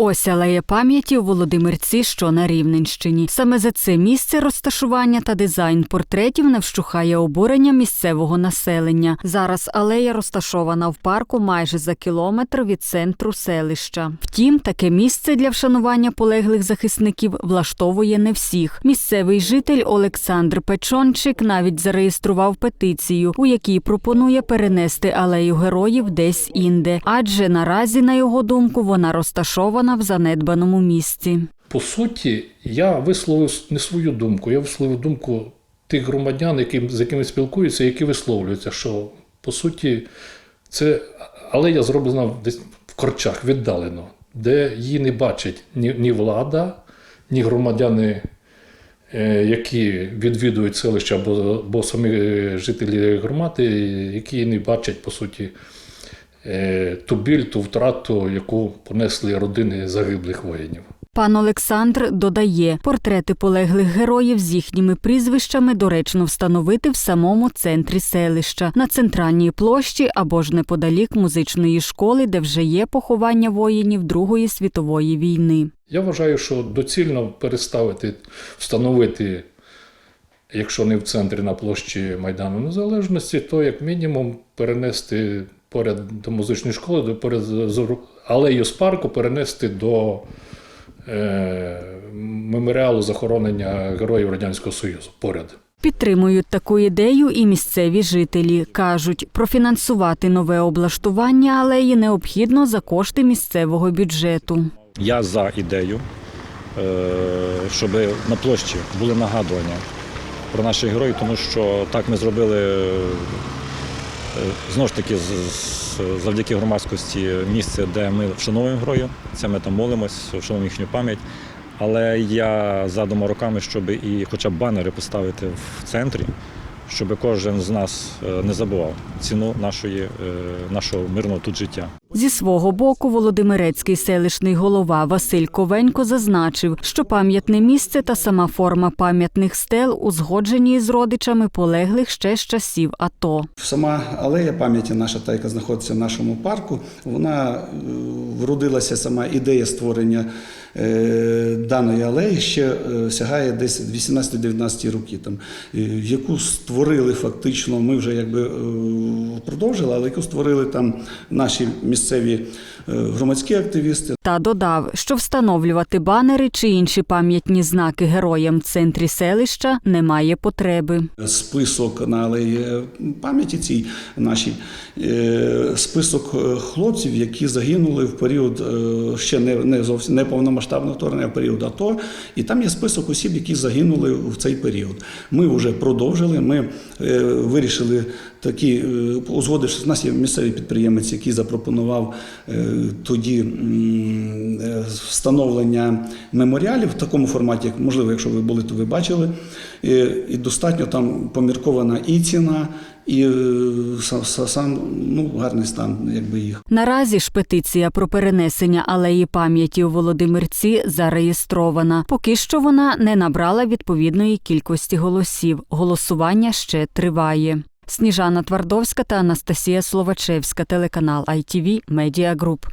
Ось алея пам'яті у Володимирці, що на Рівненщині. Саме за це місце розташування та дизайн портретів не вщухає обурення місцевого населення. Зараз алея розташована в парку майже за кілометр від центру селища. Втім, таке місце для вшанування полеглих захисників влаштовує не всіх. Місцевий житель Олександр Печончик навіть зареєстрував петицію, у якій пропонує перенести алею героїв десь інде, адже наразі, на його думку, вона розташована в занедбаному місці. По суті, я висловив не свою думку, я висловив думку тих громадян, які, з якими спілкуються, які висловлюються, що по суті це алея зроблена десь в корчах віддалено, де її не бачить ні, ні влада, ні громадяни, е, які відвідують селище, або, або самі е, жителі громади, які не бачать по суті ту біль, ту втрату, яку понесли родини загиблих воїнів. Пан Олександр додає, портрети полеглих героїв з їхніми прізвищами доречно встановити в самому центрі селища, на центральній площі або ж неподалік музичної школи, де вже є поховання воїнів Другої світової війни. Я вважаю, що доцільно переставити, встановити, якщо не в центрі на площі Майдану Незалежності, то як мінімум перенести поряд до музичної школи, до поряд алею з парку перенести до е, меморіалу захоронення героїв Радянського Союзу поряд. Підтримують таку ідею і місцеві жителі. Кажуть, профінансувати нове облаштування алеї необхідно за кошти місцевого бюджету. Я за ідею, е, щоб на площі були нагадування про наших героїв, тому що так ми зробили знову ж таки завдяки громадськості місце, де ми вшановуємо грою, Це ми там молимось, вшановуємо їхню пам'ять. Але я задума роками, щоб і хоча б банери поставити в центрі, щоб кожен з нас е, не забував ціну нашої, е, нашого мирного тут життя. Зі свого боку, Володимирецький селищний голова Василь Ковенько зазначив, що пам'ятне місце та сама форма пам'ятних стел узгоджені з родичами полеглих ще з часів АТО. Сама алея пам'яті наша, та яка знаходиться в нашому парку, вона е, вродилася сама ідея створення е, даної алеї ще е, сягає десь 18-19 роки, там, яку створили фактично, ми вже якби продовжили, але яку створили там наші місцеві е, громадські активісти, Та додав, що встановлювати банери чи інші пам'ятні знаки героям в центрі селища немає потреби. список на алеї пам'яті цій нашій, е, список е, хлопців, які загинули в період е, ще не, не зовсім не повномасштабного вторгнення, а в період АТО. І там є список осіб, які загинули в цей період. Ми вже продовжили. Ми е, вирішили такі, узгодивши, в нас є місцевий підприємець, який запропонував тоді встановлення меморіалів в такому форматі, як можливо, якщо ви були, то ви бачили. І достатньо там поміркована і ціна, і е, сам, ну, гарний стан, якби їх. Наразі ж петиція про перенесення алеї пам'яті у Володимирці зареєстрована. Поки що вона не набрала відповідної кількості голосів. Голосування ще триває. Сніжана Твардовська та Анастасія Словачевська, телеканал ITV Media Group.